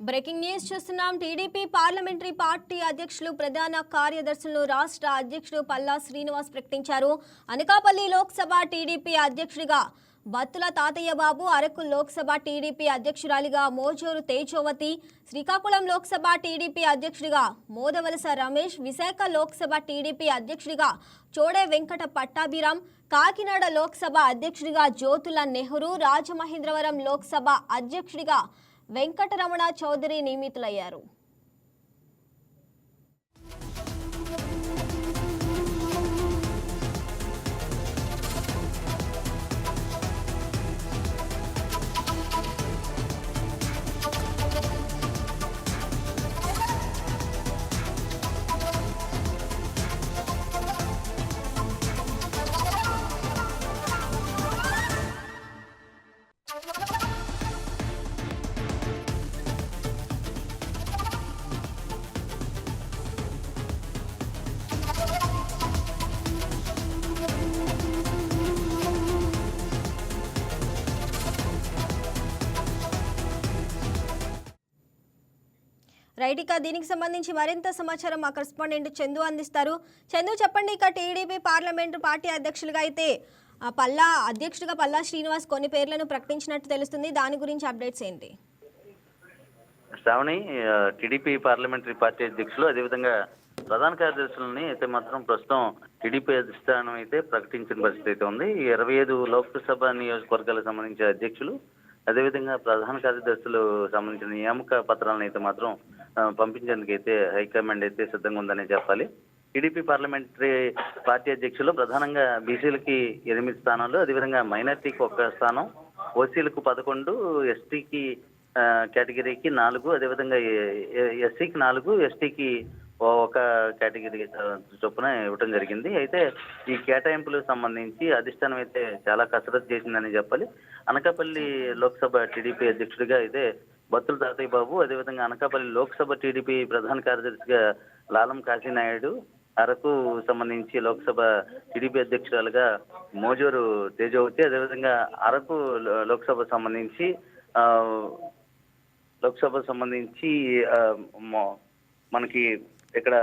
Breaking news చూస్తున్నాం. TDP parliamentary party అధ్యక్షులు ప్రధాన కార్యదర్శులు రాష్ట్ర అధ్యక్షుడు పల్లా శ్రీనివాస్ ప్రకటించారు. అనకాపల్లి లోక్సభ టీడీపీ అధ్యక్షుడిగా బత్తుల తాతయ్య బాబు అరకు లోక్సభ టీడీపీ అధ్యక్షురాలిగా మోజూరు తేజోవతి శ్రీకాకుళం లోక్సభ టీడీపీ అధ్యక్షుడిగా మోదవలస రమేష్ విశాఖ లోక్సభ టీడీపీ అధ్యక్షుడిగా చోడే వెంకట పట్టాభిరామ్ కాకినాడ లోక్సభ అధ్యక్షుడిగా జ్యోతుల నెహ్రూ రాజమహేంద్రవరం లోక్సభ అధ్యక్షుడిగా వెంకటరమణ చౌదరి నియమితులయ్యారు. రైట్ ఇక దీనికి సంబంధించి మరింత సమాచారం మా కరెస్పాండెంట్ చందు అందిస్తారు. చందు చెప్పండి ఇక టీడీపీ పార్లమెంటు పార్టీ అధ్యక్షులుగా అయితే ఆ, పల్లా అధ్యక్షుడిగా పల్లా శ్రీనివాస్ కొన్ని పేర్లను ప్రకటించినట్టు తెలుస్తుంది. దాని గురించి అప్డేట్స్ ఏంటి? శ్రావణి టీడీపీ పార్లమెంటరీ పార్టీ అధ్యక్షులు అదేవిధంగా ప్రధాన కార్యదర్శులని అయితే మాత్రం ప్రస్తుతం టీడీపీ అధిష్టానం అయితే ప్రకటించిన పరిస్థితి అయితే ఉంది. ఈ ఇరవై ఐదు లోక్సభ నియోజకవర్గాలకు సంబంధించిన అధ్యక్షులు అదేవిధంగా ప్రధాన కార్యదర్శులు సంబంధించిన నియామక పత్రాలను అయితే మాత్రం పంపించేందుకైతే హైకమాండ్ అయితే సిద్ధంగా ఉందనే చెప్పాలి. టీడీపీ పార్లమెంటరీ పార్టీ అధ్యక్షులు ప్రధానంగా బీసీలకి ఎనిమిది స్థానాలు అదేవిధంగా మైనార్టీకి ఒక్క స్థానం ఓసీలకు పదకొండు ఎస్టీకి కేటగిరీకి నాలుగు అదేవిధంగా ఎస్సీకి నాలుగు ఎస్టీకి ఒక కేటగిరీ చొప్పున ఇవ్వటం జరిగింది. అయితే ఈ కేటాయింపులకు సంబంధించి అధిష్టానం అయితే చాలా కసరత్తు చేసిందని చెప్పాలి. అనకాపల్లి లోక్సభ టీడీపీ అధ్యక్షుడిగా అయితే బత్తుల తాతయ్య బాబు అదేవిధంగా అనకాపల్లి లోక్సభ టీడీపీ ప్రధాన కార్యదర్శిగా లాలం కాశీనాయుడు అరకు సంబంధించి లోక్సభ టీడీపీ అధ్యక్షురాలుగా మోజూరు తేజవతి అదేవిధంగా అరకు లోక్సభ సంబంధించి ఆ, లోక్సభ సంబంధించి మనకి ఇక్కడ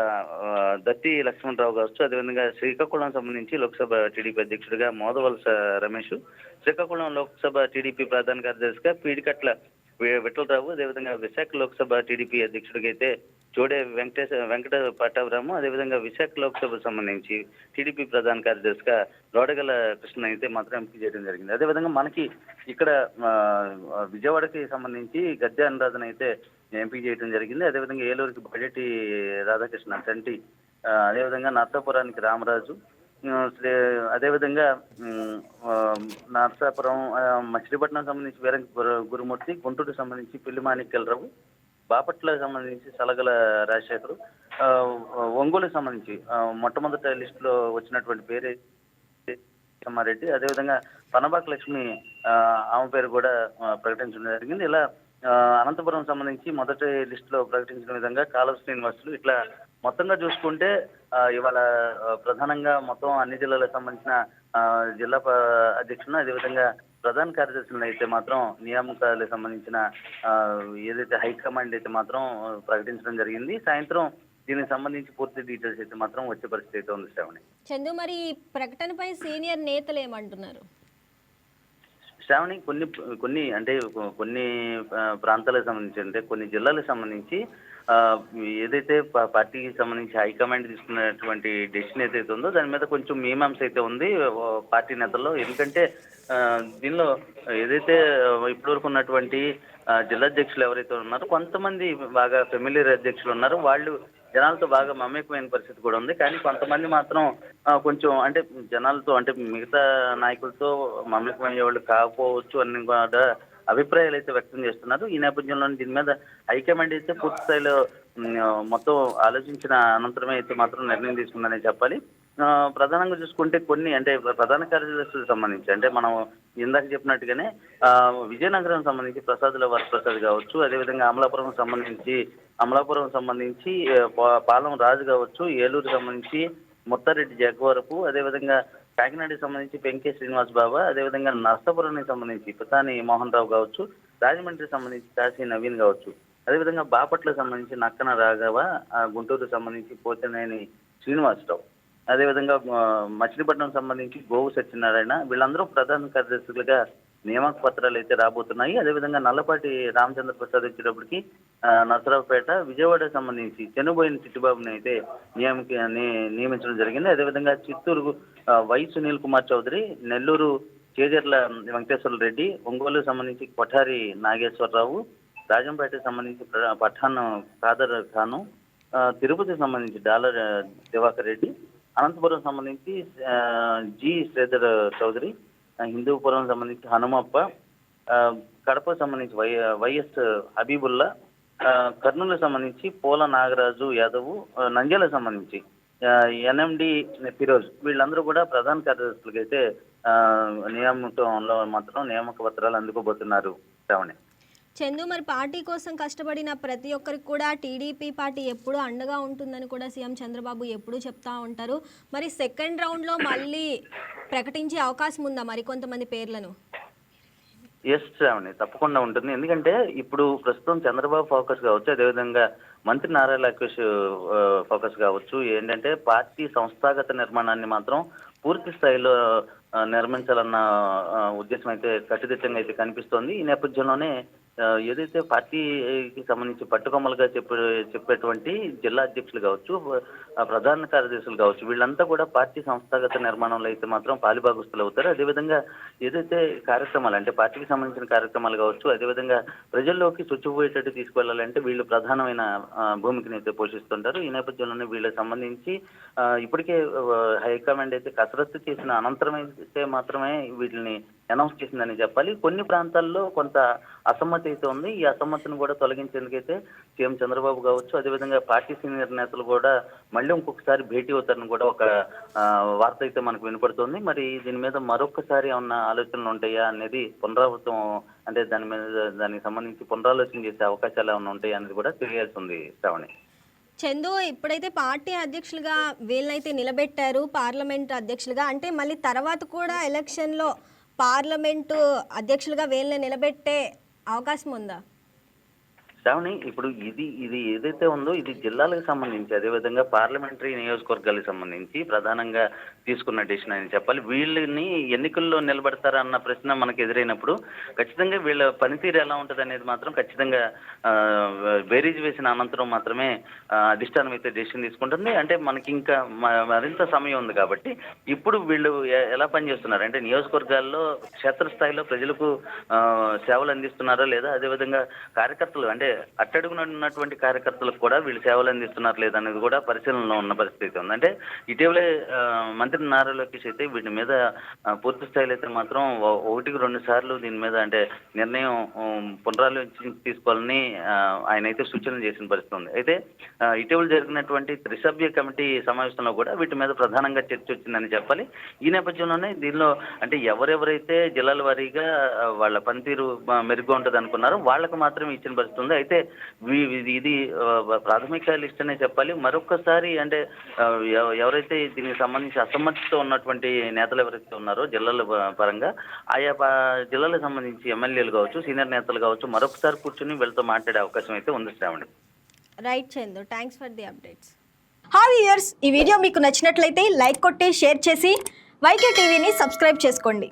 దత్తి లక్ష్మణరావు కావచ్చు అదేవిధంగా శ్రీకాకుళం సంబంధించి లోక్సభ టీడీపీ అధ్యక్షుడిగా మోదవలస రమేష్ శ్రీకాకుళం లోక్సభ టీడీపీ ప్రధాన కార్యదర్శిగా పీడికట్ల విఠలరావు అదేవిధంగా విశాఖ లోక్సభ టీడీపీ అధ్యక్షుడికైతే అయితే చోడే వెంకటేశ్వర వెంకట పట్టాభిరాము అదేవిధంగా విశాఖ లోక్సభ సంబంధించి టీడీపీ ప్రధాన కార్యదర్శిగా లోడగల కృష్ణ అయితే మాత్రం ఎంపిక చేయడం జరిగింది. అదేవిధంగా మనకి ఇక్కడ విజయవాడకి సంబంధించి గద్దె అనురాధన అయితే ఎంపిక చేయడం జరిగింది. అదేవిధంగా ఏలూరుకి బడ్జెటి రాధాకృష్ణ తండ్రి అదేవిధంగా నర్సాపురానికి రామరాజు అదేవిధంగా నర్సాపురం మచిలీపట్నం సంబంధించి వీర గురుమూర్తి గుంటూరుకు సంబంధించి పిల్లి మాణిక్యలరావు బాపట్లకు సంబంధించి సలగల రాజశేఖరు ఆ, ఒంగోలుకు సంబంధించి మొట్టమొదటి లిస్టులో వచ్చినటువంటి పేరే రెడ్డి అదేవిధంగా పనబాక లక్ష్మి ఆమె పేరు కూడా ప్రకటించడం జరిగింది. ఇలా అనంతపురం సంబంధించి మొదటి లిస్టులో ప్రకటించిన విధంగా కాలువ శ్రీనివాసులు ఇట్లా మొత్తంగా చూసుకుంటే ఇవాళ ప్రధానంగా మొత్తం అన్ని జిల్లాలకు సంబంధించిన జిల్లా అధ్యక్షులను అదేవిధంగా ప్రధాన కార్యదర్శులను అయితే మాత్రం నియామకాలకు సంబంధించిన ఏదైతే హైకమాండ్ అయితే మాత్రం ప్రకటించడం జరిగింది. సాయంత్రం దీనికి సంబంధించి పూర్తి డీటెయిల్స్ అయితే మాత్రం వచ్చే పరిస్థితి అయితే ఉంది శ్రావణి. చందు మరి ఈ ప్రకటనపై సీనియర్ నేతలు ఏమంటున్నారు? శ్రావణి కొన్ని కొన్ని అంటే కొన్ని ప్రాంతాలకు సంబంధించి అంటే కొన్ని జిల్లాలకు సంబంధించి ఏదైతే పార్టీకి సంబంధించి హైకమాండ్ తీసుకున్నటువంటి డెసిషన్ ఏదైతే ఉందో దాని మీద కొంచెం మీమాంస అయితే ఉంది పార్టీ నేతల్లో. ఎందుకంటే ఆ, దీనిలో ఏదైతే ఇప్పటివరకు ఉన్నటువంటి జిల్లా అధ్యక్షులు ఎవరైతే ఉన్నారో కొంతమంది బాగా ఫెమిలియర్ అధ్యక్షులు ఉన్నారు. వాళ్ళు జనాలతో బాగా మమేకమైన పరిస్థితి కూడా ఉంది. కానీ కొంతమంది మాత్రం కొంచెం అంటే జనాలతో అంటే మిగతా నాయకులతో మమేకమయ్యే వాళ్ళు కాకపోవచ్చు అని కూడా అభిప్రాయాలు అయితే వ్యక్తం చేస్తున్నారు. ఈ నేపథ్యంలో దీని మీద హైకమాండ్ అయితే పూర్తి స్థాయిలో మొత్తం ఆలోచించిన అనంతరమే అయితే మాత్రం నిర్ణయం తీసుకుందని చెప్పాలి. ప్రధానంగా చూసుకుంటే కొన్ని అంటే ప్రధాన కార్యదర్శులకు సంబంధించి అంటే మనం ఇందాక చెప్పినట్టుగానే ఆ, విజయనగరం సంబంధించి ప్రసాదుల వరప్రసాద్ కావచ్చు అదేవిధంగా అమలాపురం సంబంధించి అమలాపురం సంబంధించి పా- పాలెం రాజు కావచ్చు ఏలూరు సంబంధించి ముత్తారెడ్డి జగవరపు అదేవిధంగా కాకినాడకి సంబంధించి పెంకే శ్రీనివాస్ బాబా అదేవిధంగా నర్సాపురానికి సంబంధించి పితాని మోహన్ రావు కావచ్చు రాజమండ్రికి సంబంధించి కాశీ నవీన్ కావచ్చు. అదేవిధంగా బాపట్లకు సంబంధించి నక్కన రాఘవ ఆ, గుంటూరుకు సంబంధించి పోతనేని శ్రీనివాసరావు. అదేవిధంగా మచిలీపట్నం సంబంధించి గోవు సత్యనారాయణ వీళ్ళందరూ ప్రధాన కార్యదర్శులుగా నియామక పత్రాలు అయితే రాబోతున్నాయి. అదేవిధంగా నల్లపాటి రామచంద్ర ప్రసాద్ వచ్చేటప్పటికి ఆ, విజయవాడకు సంబంధించి చనిపోయిన చిట్టిబాబుని అయితే నియామక నియమించడం జరిగింది. అదేవిధంగా చిత్తూరు వై సునీల్ కుమార్ చౌదరి నెల్లూరు చేజర్ల వెంకటేశ్వర రెడ్డి ఒంగోలుకు సంబంధించి కొఠారి నాగేశ్వరరావు రాజంపేటకు సంబంధించి పఠాన్ ఖాదర్ ఖాను ఆ, తిరుపతికి సంబంధించి డాలర్ దివాకర్ రెడ్డి అనంతపురం సంబంధించి జి శ్రీధర్ చౌదరి హిందూపురం సంబంధించి హనుమప్ప కడప కడపకు సంబంధించి వై వైఎస్ హబీబుల్లా కర్నూలు సంబంధించి పోల నాగరాజు యాదవ్ నంద్యాల సంబంధించి ఎన్ఎండి ఫిరోజ్ వీళ్ళందరూ కూడా ప్రధాన కార్యదర్శులకి అయితే ఆ, నియామకంలో మాత్రం నియామక పత్రాలు అందుకోబోతున్నారు శ్రావణి. చందు మరి పార్టీ కోసం కష్టపడిన ప్రతి ఒక్కరికి కూడా టీడీపీ పార్టీ ఎప్పుడూ అండగా ఉంటుందని కూడా సీఎం చంద్రబాబు ఎప్పుడూ చెప్తా ఉంటారు. మరి సెకండ్ రౌండ్లో మళ్ళీ ప్రకటించే అవకాశం ఉందా మరి కొంతమంది పేర్లను? ఎస్ శ్రావణి తప్పకుండా ఉంటుంది. ఎందుకంటే ఇప్పుడు ప్రస్తుతం చంద్రబాబు ఫోకస్ కావచ్చు అదేవిధంగా మంత్రి నారా లోకేష్ ఫోకస్ కావచ్చు. ఏంటంటే పార్టీ సంస్థాగత నిర్మాణాన్ని మాత్రం పూర్తి స్థాయిలో నిర్మించాలన్న ఉద్దేశం అయితే కట్టుదిట్టంగా అయితే కనిపిస్తోంది. ఈ నేపథ్యంలోనే ఏదైతే పార్టీకి సంబంధించి పట్టుకొమ్మలుగా చెప్పే చెప్పేటువంటి జిల్లా అధ్యక్షులు కావచ్చు ప్రధాన కార్యదర్శులు కావచ్చు వీళ్ళంతా కూడా పార్టీ సంస్థాగత నిర్మాణంలో అయితే మాత్రం పాలిభాగస్తులు అవుతారు. అదేవిధంగా ఏదైతే కార్యక్రమాలు అంటే పార్టీకి సంబంధించిన కార్యక్రమాలు కావచ్చు అదేవిధంగా ప్రజల్లోకి చొచ్చుకుపోయేటట్టు తీసుకువెళ్ళాలంటే వీళ్ళు ప్రధానమైన భూమికని అయితే పోషిస్తుంటారు. ఈ నేపథ్యంలోనే వీళ్ళకి సంబంధించి ఇప్పటికే హైకమాండ్ అయితే కసరత్తు చేసిన అనంతరం అయితే మాత్రమే వీటిని అనౌన్స్ చేసిందని చెప్పాలి. కొన్ని ప్రాంతాల్లో కొంత అసమ్మతి అయితే ఉంది. ఈ అసమ్మతిని కూడా తొలగించేందుకైతే సీఎం చంద్రబాబు కావచ్చు అదేవిధంగా పార్టీ సీనియర్ నేతలు కూడా మళ్ళీ ఇంకొకసారి భేటీ అవుతారని కూడా ఒక వార్త అయితే మనకు వినపడుతుంది. మరి దీని మీద మరొకసారి ఏమన్నా ఆలోచనలు ఉంటాయా అనేది పునరావృతం అంటే దాని మీద దానికి సంబంధించి పునరాలోచన చేసే అవకాశాలు ఏమైనా ఉంటాయా అనేది కూడా తెలియాల్సి ఉంది శ్రావణి. చందు ఇప్పుడైతే పార్టీ అధ్యక్షులుగా వీళ్ళైతే నిలబెట్టారు పార్లమెంట్ అధ్యక్షులుగా. అంటే మళ్ళీ తర్వాత కూడా ఎలక్షన్లో పార్లమెంటు అధ్యక్షులుగా వీళ్ళని నిలబెట్టే అవకాశం ఉందా? శ్రావణి ఇప్పుడు ఇది ఇది ఏదైతే ఉందో ఇది జిల్లాలకు సంబంధించి అదేవిధంగా పార్లమెంటరీ నియోజకవర్గాలకు సంబంధించి ప్రధానంగా తీసుకున్న డిసిషన్ అని చెప్పాలి. వీళ్ళని ఎన్నికల్లో నిలబడతారా అన్న ప్రశ్న మనకు ఎదురైనప్పుడు ఖచ్చితంగా వీళ్ళ పనితీరు ఎలా ఉంటుంది అనేది మాత్రం ఖచ్చితంగా ఆ, బేరీజ్ వేసిన అనంతరం మాత్రమే అధిష్టానం అయితే డిసిషన్ తీసుకుంటుంది. అంటే మనకి ఇంకా మ- మరింత సమయం ఉంది కాబట్టి ఇప్పుడు వీళ్ళు ఎలా పనిచేస్తున్నారు? అంటే నియోజకవర్గాల్లో క్షేత్రస్థాయిలో ప్రజలకు సేవలు అందిస్తున్నారా లేదా అదేవిధంగా కార్యకర్తలు అంటే అట్టడుగున ఉన్నటువంటి కార్యకర్తలకు కూడా వీళ్ళు సేవలు అందిస్తున్నారు లేదా అనేది కూడా పరిశీలనలో ఉన్న పరిస్థితి ఉంది. అంటే ఇటీవలే మంత్రి నారా లోకేష్ అయితే వీటి మీద పూర్తి స్థాయిలో అయితే మాత్రం ఒకటికి రెండు సార్లు దీని మీద అంటే నిర్ణయం పునరాలోచించి తీసుకోవాలని ఆయన అయితే సూచన చేసిన పరిస్థితి ఉంది. అయితే ఇటీవల జరిగినటువంటి త్రిసభ్య కమిటీ సమావేశంలో కూడా వీటి మీద ప్రధానంగా చర్చ వచ్చిందని చెప్పాలి. ఈ నేపథ్యంలోనే దీనిలో అంటే ఎవరెవరైతే జిల్లాల వారీగా వాళ్ళ పనితీరు మెరుగ్గా ఉంటుంది అనుకున్నారో వాళ్ళకు మాత్రం ఇచ్చిన పరిస్థితి ఉంది. అయితే ఇది- ప్రాథమిక లిస్ట్ అనే చెప్పాలి. మరొకసారి అంటే ఎవరైతే దీనికి సంబంధించి అసమ్మతితో ఉన్నటువంటి నేతలు ఎవరైతే ఉన్నారో జిల్లాల పరంగా ఆయా జిల్లాలకు సంబంధించి ఎమ్మెల్యేలు కావచ్చు సీనియర్ నేతలు కావచ్చు మరొకసారి కూర్చుని వీళ్ళతో మాట్లాడే అవకాశం అయితే ఉంది Sravani. Right Chandu thanks for the updates. Hi viewers ఈ వీడియో మీకు నచ్చినట్లయితే లైక్ కొట్టి షేర్ చేసి వైకే టీవీని సబ్స్క్రైబ్ చేసుకోండి.